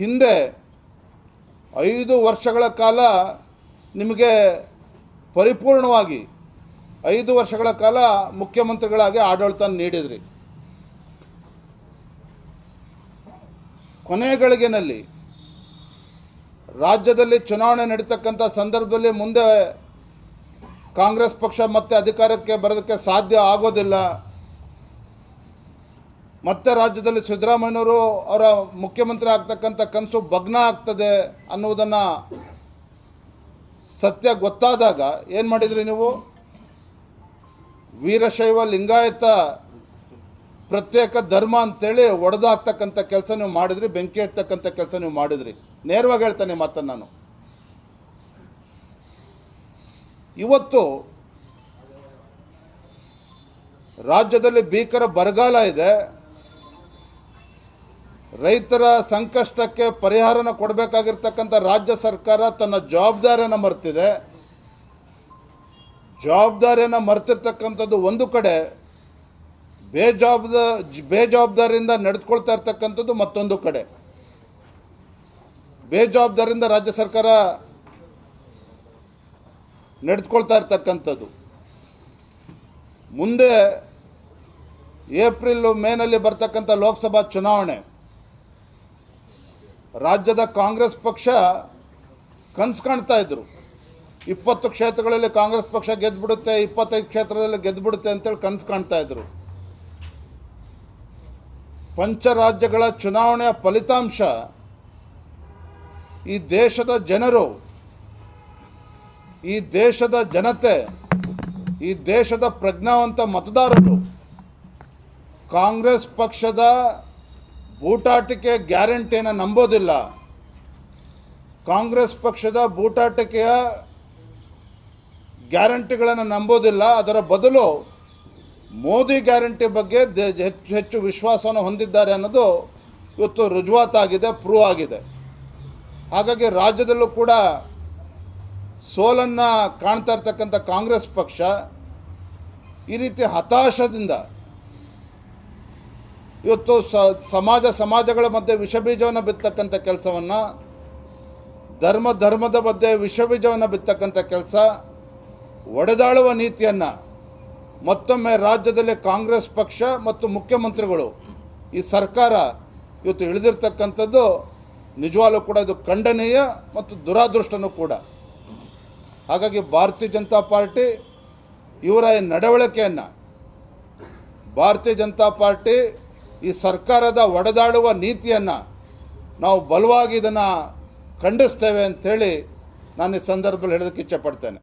ಹಿಂದೆ ಐದು ವರ್ಷಗಳ ಕಾಲ ನಿಮಗೆ ಪರಿಪೂರ್ಣವಾಗಿ ಐದು ವರ್ಷಗಳ ಕಾಲ ಮುಖ್ಯಮಂತ್ರಿಗಳಾಗಿ ಆಡಳಿತ ನೀಡಿದ್ರಿ. ಕೊನೆ ಗಳಿಗೆನಲ್ಲಿ ರಾಜ್ಯದಲ್ಲಿ ಚುನಾವಣೆ ನಡೀತಕ್ಕಂಥ ಸಂದರ್ಭದಲ್ಲಿ ಮುಂದೆ ಕಾಂಗ್ರೆಸ್ ಪಕ್ಷ ಮತ್ತೆ ಅಧಿಕಾರಕ್ಕೆ ಬರೋದಕ್ಕೆ ಸಾಧ್ಯ ಆಗೋದಿಲ್ಲ. ಮತ್ತೆ ರಾಜ್ಯದಲ್ಲಿ ಸಿದ್ದರಾಮಯ್ಯವರು ಅವರ ಮುಖ್ಯಮಂತ್ರಿ ಆಗ್ತಕ್ಕಂಥ ಕನಸು ಭಗ್ನ ಆಗ್ತದೆ ಅನ್ನುವುದನ್ನು ಸತ್ಯ ಗೊತ್ತಾದಾಗ ಏನು ಮಾಡಿದ್ರಿ ನೀವು? ವೀರಶೈವ ಲಿಂಗಾಯತ ಪ್ರತ್ಯೇಕ ಧರ್ಮ ಅಂತೇಳಿ ಒಡೆದಾಕ್ತಕ್ಕಂಥ ಕೆಲಸ ನೀವು ಮಾಡಿದ್ರಿ, ಬೆಂಕಿ ಹಚ್ಚತಕ್ಕಂಥ ಕೆಲಸ ನೀವು ಮಾಡಿದ್ರಿ. ನೇರವಾಗಿ ಹೇಳ್ತಾನೆ ಮಾತನ್ನು ನಾನು. ಇವತ್ತು ರಾಜ್ಯದಲ್ಲಿ ಭೀಕರ ಬರಗಾಲ ಇದೆ. ರೈತರ ಸಂಕಷ್ಟಕ್ಕೆ ಪರಿಹಾರನ ಕೊಡಬೇಕಾಗಿರ್ತಕ್ಕಂಥ ರಾಜ್ಯ ಸರ್ಕಾರ ತನ್ನ ಜವಾಬ್ದಾರಿಯನ್ನು ಮರ್ತಿದೆ. ಜವಾಬ್ದಾರಿಯನ್ನು ಮರ್ತಿರ್ತಕ್ಕಂಥದ್ದು ಒಂದು ಕಡೆ ಬೇಜವಾಬ್ದ, ಬೇಜವಾಬ್ದಾರಿಯಿಂದ ನಡೆದುಕೊಳ್ತಾ ಇರ್ತಕ್ಕಂಥದ್ದು ಮತ್ತೊಂದು ಕಡೆ. ಬೇಜವಾಬ್ದಾರಿಯಿಂದ ರಾಜ್ಯ ಸರ್ಕಾರ ನಡೆದುಕೊಳ್ತಾ ಇರ್ತಕ್ಕಂಥದ್ದು. ಮುಂದೆ ಏಪ್ರಿಲ್ ಮೇನಲ್ಲಿ ಬರ್ತಕ್ಕಂಥ ಲೋಕಸಭಾ ಚುನಾವಣೆ ರಾಜ್ಯದ ಕಾಂಗ್ರೆಸ್ ಪಕ್ಷ ಕನಸು ಕಾಣ್ತಾ ಇದ್ರು. ಇಪ್ಪತ್ತು ಕ್ಷೇತ್ರಗಳಲ್ಲಿ ಕಾಂಗ್ರೆಸ್ ಪಕ್ಷ ಗೆದ್ದುಬಿಡುತ್ತೆ ಇಪ್ಪತ್ತೈದು ಕ್ಷೇತ್ರದಲ್ಲಿ ಗೆದ್ದುಬಿಡುತ್ತೆ ಅಂತೇಳಿ ಕನಸು ಕಾಣ್ತಾ ಇದ್ರು. ಪಂಚರಾಜ್ಯಗಳ ಚುನಾವಣೆಯ ಫಲಿತಾಂಶ, ಈ ದೇಶದ ಜನರು, ಈ ದೇಶದ ಜನತೆ, ಈ ದೇಶದ ಪ್ರಜ್ಞಾವಂತ ಮತದಾರರು, ಕಾಂಗ್ರೆಸ್ ಪಕ್ಷದ ಬೂಟಾಟಿಕೆ ಗ್ಯಾರಂಟಿಯನ್ನು ನಂಬೋದಿಲ್ಲ. ಕಾಂಗ್ರೆಸ್ ಪಕ್ಷದ ಬೂಟಾಟಿಕೆಯ ಗ್ಯಾರಂಟಿಗಳನ್ನು ನಂಬೋದಿಲ್ಲ. ಅದರ ಬದಲು ಮೋದಿ ಗ್ಯಾರಂಟಿ ಬಗ್ಗೆ ಹೆಚ್ಚು ಹೆಚ್ಚು ವಿಶ್ವಾಸವನ್ನು ಹೊಂದಿದ್ದಾರೆ ಅನ್ನೋದು ಇವತ್ತು ರುಜುವಾತಾಗಿದೆ ಪ್ರೂವ್ ಆಗಿದೆ. ಹಾಗಾಗಿ ರಾಜ್ಯದಲ್ಲೂ ಕೂಡ ಸೋಲನ್ನು ಕಾಣ್ತಾ ಇರ್ತಕ್ಕಂಥ ಕಾಂಗ್ರೆಸ್ ಪಕ್ಷ ಈ ರೀತಿ ಹತಾಶದಿಂದ ಇವತ್ತು ಸಮಾಜ ಸಮಾಜಗಳ ಮಧ್ಯೆ ವಿಷಬೀಜವನ್ನು ಬಿತ್ತಕ್ಕಂಥ ಕೆಲಸವನ್ನು, ಧರ್ಮ ಧರ್ಮದ ಮಧ್ಯೆ ವಿಷಬೀಜವನ್ನು ಬಿತ್ತಕ್ಕಂಥ ಕೆಲಸ, ಒಡೆದಾಳುವ ನೀತಿಯನ್ನು ಮತ್ತೊಮ್ಮೆ ರಾಜ್ಯದಲ್ಲಿ ಕಾಂಗ್ರೆಸ್ ಪಕ್ಷ ಮತ್ತು ಮುಖ್ಯಮಂತ್ರಿಗಳು, ಈ ಸರ್ಕಾರ ಇವತ್ತು ಇಳಿದಿರ್ತಕ್ಕಂಥದ್ದು ನಿಜವಾಗ್ಲೂ ಕೂಡ ಇದು ಖಂಡನೀಯ ಮತ್ತು ದುರಾದೃಷ್ಟನೂ ಕೂಡ. ಹಾಗಾಗಿ ಭಾರತೀಯ ಜನತಾ ಪಾರ್ಟಿ ಇವರ ನಡವಳಿಕೆಯನ್ನು, ಭಾರತೀಯ ಜನತಾ ಪಾರ್ಟಿ ಈ ಸರ್ಕಾರದ ಒಡೆದಾಡುವ ನೀತಿಯನ್ನು ನಾವು ಬಲವಾಗಿ ಇದನ್ನು ಖಂಡಿಸ್ತೇವೆ ಅಂಥೇಳಿ ನಾನು ಈ ಸಂದರ್ಭದಲ್ಲಿ ಹೇಳೋದಕ್ಕೆ ಇಚ್ಛೆಪಡ್ತೇನೆ